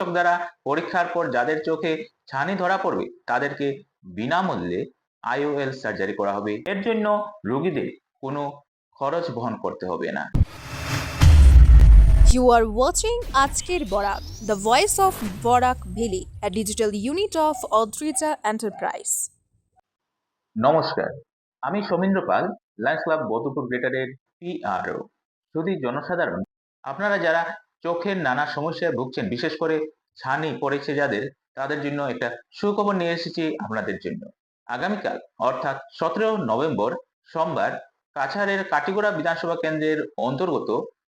চিকিৎসক দ্বারা পরীক্ষার পর যাদের চোখে ছানি ধরা পড়বে তাদেরকে বিনামূল্যে আইওএল সার্জারি করা হবে। এর জন্য রোগীদের কোনো খরচ বহন করতে হবে না। You are watching Ajker Borak, the voice of Borak Valley, a digital unit of Odrija Enterprise. নমস্কার আমি সৌমেন্দ্র পাল লায়ন্স ক্লাব বৌদ্ধপুর গ্রেটারের পিআরও যদি জনসাধারণ আপনারা যারা চোখের নানা সমস্যায় ভুগছেন। বিশেষ করে ছানি, পড়েছে যাদের, তাদের জন্য একটা সুখবর নিয়ে এসেছি আপনাদের জন্য। আগামীকাল, অর্থাৎ সতেরো নভেম্বর, সোমবার, কাছাড়ের কাটিগোড়া বিধানসভা কেন্দ্রের অন্তর্গত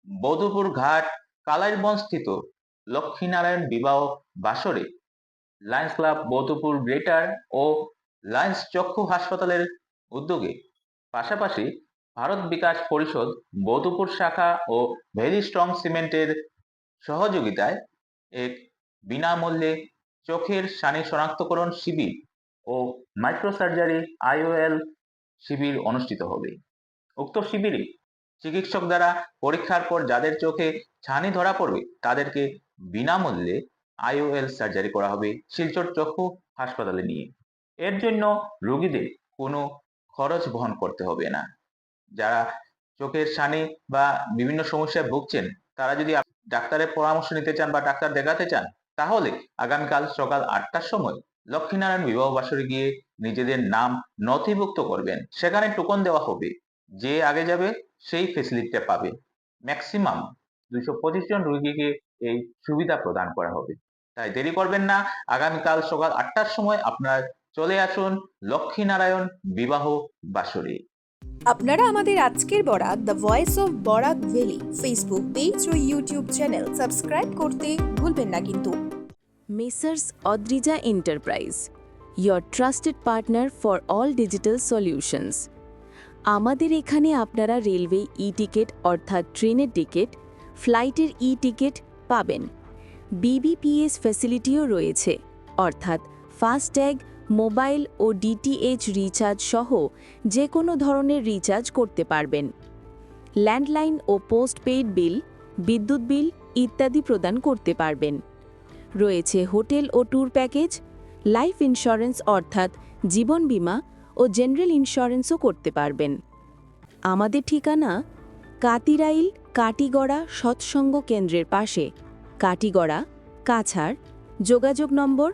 বৌদ্ধপুর ঘাট, কালাইরবন স্থিত লক্ষ্মীনারায়ণ বিবাহ বাসরে লায়ন্স ক্লাব বৌদ্ধপুর গ্রেটার ও লায়ন্স চক্ষু হাসপাতালের উদ্যোগে পাশাপাশি ভারত বিকাশ পরিষদ বৌদ্ধপুর শাখা ও ভেরি স্ট্রং সিমেন্টের সহযোগিতায় এক বিনামূল্যে চোখের সানি শনাক্তকরণ শিবির ও মাইক্রোসার্জারি আইওএল শিবির অনুষ্ঠিত হবে। উক্ত শিবিরে চিকিৎসক দ্বারা পরীক্ষার পর যাদের চোখে ছানি ধরা পড়বে, তাদেরকে বিনামূল্যে আইওএল সার্জারি করা হবে শিলচর চক্ষু হাসপাতালে নিয়ে। এর জন্য রোগীদের কোনো খরচ বহন করতে হবে না। যারা চোখের সানি বা বিভিন্ন সমস্যায় ভুগছেন, তারা যদি ডাক্তারের পরামর্শ নিতে চান বা ডাক্তার দেখাতে চান, তাহলে আগামীকাল সকাল আটটার সময় লক্ষ্মীনারায়ণ বিবাহ বাসরে গিয়ে নিজেদের নাম নথিভুক্ত করবেন। সেখানে টোকন দেওয়া হবে, যে আগে যাবে সেই ফেসিলিটিটা পাবে। ম্যাক্সিমাম দুইশো পঁচিশ জন রুগীকে এই সুবিধা প্রদান করা হবে। তাই দেরি করবেন না, আগামীকাল সকাল আটটার সময় আপনার চলে আসুন লক্ষ্মীনারায়ণ বিবাহ বাসরে আপনারা আমাদের আজকের Barak the voice of Barak valley Facebook page O YouTube channel subscribe করতে ভুলবেন না কিন্তু। Messrs Adrija enterprise your trusted partner for all digital solutions আমাদের এখানে আপনারা রেলওয়ে ই টিকিট অর্থাৎ ট্রেনের টিকিট, ফ্লাইটের ই টিকিট পাবেন বিবিপিএস ফ্যাসিলিটিও রয়েছে, অর্থাৎ ফাস্ট্যাগ মোবাইল ও ডিটিএইচ রিচার্জ সহ যে কোনো ধরনের রিচার্জ করতে পারবেন। ল্যান্ডলাইন ও পোস্টপেইড বিল, বিদ্যুৎ বিল ইত্যাদি প্রদান করতে পারবেন। রয়েছে হোটেল ও ট্যুর প্যাকেজ, লাইফ ইন্স্যুরেন্স অর্থাৎ জীবন বীমা ও জেনারেল ইন্স্যুরেন্সও করতে পারবেন। আমাদের ঠিকানা কাতিরাইল, কাটিগড়া সৎসঙ্গ কেন্দ্রের পাশে। কাটিগড়া, কাছাড়। যোগাযোগ নম্বর